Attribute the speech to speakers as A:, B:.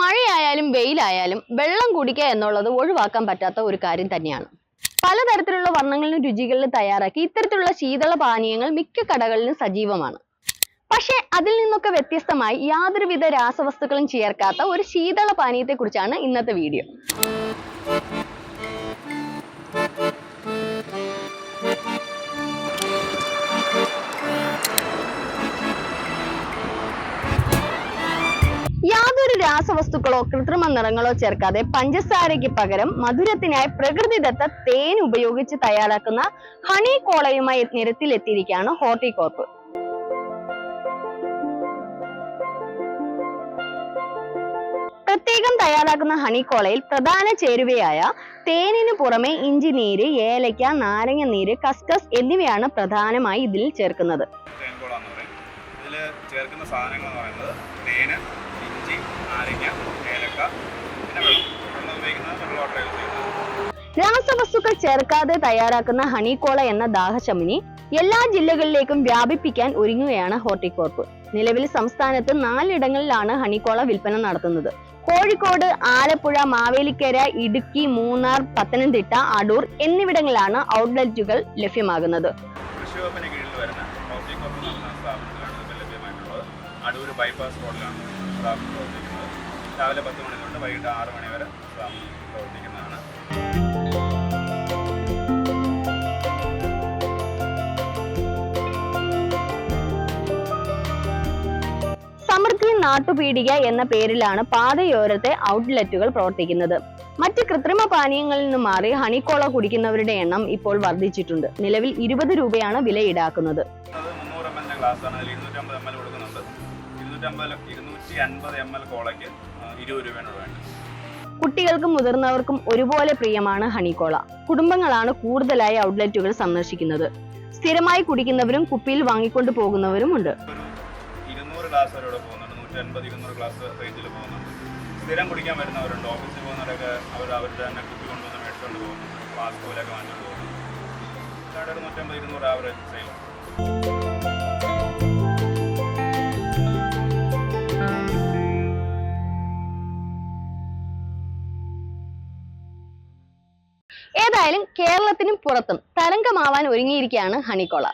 A: മഴയായാലും വെയിലായാലും വെള്ളം കുടിക്കുക എന്നുള്ളത് ഒഴിവാക്കാൻ പറ്റാത്ത ഒരു കാര്യം തന്നെയാണ്. പലതരത്തിലുള്ള വർണങ്ങളിലും രുചികളിലും തയ്യാറാക്കി ഇത്തരത്തിലുള്ള ശീതള പാനീയങ്ങൾ മിക്ക കടകളിലും സജീവമാണ്. പക്ഷേ അതിൽ നിന്നൊക്കെ വ്യത്യസ്തമായി യാതൊരുവിധ രാസവസ്തുക്കളും ചേർക്കാത്ത ഒരു ശീതള പാനീയത്തെ കുറിച്ചാണ് ഇന്നത്തെ വീഡിയോ. യാതൊരു രാസവസ്തുക്കളോ കൃത്രിമ നിറങ്ങളോ ചേർക്കാതെ പഞ്ചസാരയ്ക്ക് പകരം മധുരത്തിനായി പ്രകൃതിദത്ത തേൻ ഉപയോഗിച്ച് തയ്യാറാക്കുന്ന ഹണി കോളയുമായി നിരത്തിലെത്തിയിരിക്കുകയാണ് ഹോർട്ടികോർപ്പ് പ്രത്യേകം തയ്യാറാക്കുന്ന ഹണി കോളയിൽ പ്രധാന ചേരുവയായ തേനിന് പുറമെ ഇഞ്ചി നീര് ഏലയ്ക്ക നാരങ്ങ നീര് കസ്കസ് എന്നിവയാണ് പ്രധാനമായി ഇതിൽ ചേർക്കുന്നത്.
B: ഇതിൽ ചേർക്കുന്ന സാധനങ്ങൾ എന്ന് പറയുന്നത് തേന് നാരങ്ങ ഏലക്ക പിന്നെ വെള്ളം. വെള്ളം ഉപയോഗിക്കുന്നത് നമ്മൾ വാട്ടർ യൂസ്
A: രാസവസ്തുക്കൾ ചേർക്കാതെ തയ്യാറാക്കുന്ന ഹണിക്കോള എന്ന ദാഹശമിനി എല്ലാ ജില്ലകളിലേക്കും വ്യാപിപ്പിക്കാൻ ഒരുങ്ങുകയാണ് ഹോർട്ടികോർപ്പ്. നിലവിൽ സംസ്ഥാനത്ത് നാലിടങ്ങളിലാണ് ഹണിക്കോള വിൽപ്പന നടത്തുന്നത്. കോഴിക്കോട് ആലപ്പുഴ മാവേലിക്കര ഇടുക്കി മൂന്നാർ പത്തനംതിട്ട അടൂർ എന്നിവിടങ്ങളിലാണ് ഔട്ട്ലെറ്റുകൾ ലഭ്യമാകുന്നത്.
B: കൃഷി വകുപ്പിന് കീഴിൽ വരുന്ന ഹോർട്ടികോർപ്പ് സ്ഥാപനത്തിലാണ് ലഭ്യമായിട്ടുള്ളത്. അടൂർ ബൈപ്പാസ് റോഡിലാണ് സ്ഥാപനം പ്രവർത്തിക്കുന്നത്. രാവിലെ പത്ത് മണി തൊട്ട് വൈകിട്ട് ആറ് മണി വരെ സ്വാമി പ്രവർത്തിക്കുന്നതാണ്.
A: സമൃദ്ധി നാട്ടുപീടിക എന്ന പേരിലാണ് പാതയോരത്തെ ഔട്ട്ലെറ്റുകൾ പ്രവർത്തിക്കുന്നത്. മറ്റ് കൃത്രിമ പാനീയങ്ങളിൽ നിന്ന് മാറി ഹണിക്കോള കുടിക്കുന്നവരുടെ എണ്ണം ഇപ്പോൾ വർദ്ധിച്ചിട്ടുണ്ട്. നിലവിൽ ഇരുപത് രൂപയാണ് വില ഈടാക്കുന്നത്
B: ഇരുന്നൂറ്റമ്പത് ഇരുന്നൂറ്റി അൻപത് എം എൽ കോളയ്ക്ക് ഇരുപത് രൂപയാണ് വേണ്ടത്
A: കുട്ടികൾക്കും മുതിർന്നവർക്കും ഒരുപോലെ പ്രിയമാണ് ഹണിക്കോള കുടുംബങ്ങളാണ് കൂടുതലായി ഔട്ട്ലെറ്റുകൾ സന്ദർശിക്കുന്നത്. സ്ഥിരമായി കുടിക്കുന്നവരും കുപ്പിയിൽ വാങ്ങിക്കൊണ്ട് പോകുന്നവരും
B: ഉണ്ട്. ഇരുന്നൂറ് ഗ്ലാസ് വരെ പോകുന്നുണ്ട്. നൂറ്റി അൻപത് ഇരുന്നൂറ് ഗ്ലാസ് റേഞ്ചിൽ പോകുന്നുണ്ട്. സ്ഥിരം കുടിക്കാൻ വരുന്നവരുണ്ട്. ഓഫീസിൽ പോകുന്നവരൊക്കെ അവർ അവരുടെ തന്നെ കുപ്പി കൊണ്ടുവന്ന് മേടിച്ചുകൊണ്ട് പോകുന്നു ഫ്ലാസ്ക് പോലെയൊക്കെ വാങ്ങിച്ചുകൊണ്ട് ഒരു നൂറ്റമ്പത് ഇരുന്നൂറ് ആവറേജ് സെയിൽ
A: ഏതായാലും കേരളത്തിനും പുറത്തും തരംഗമാവാൻ ഒരുങ്ങിയിരിക്കുകയാണ് ഹണിക്കോള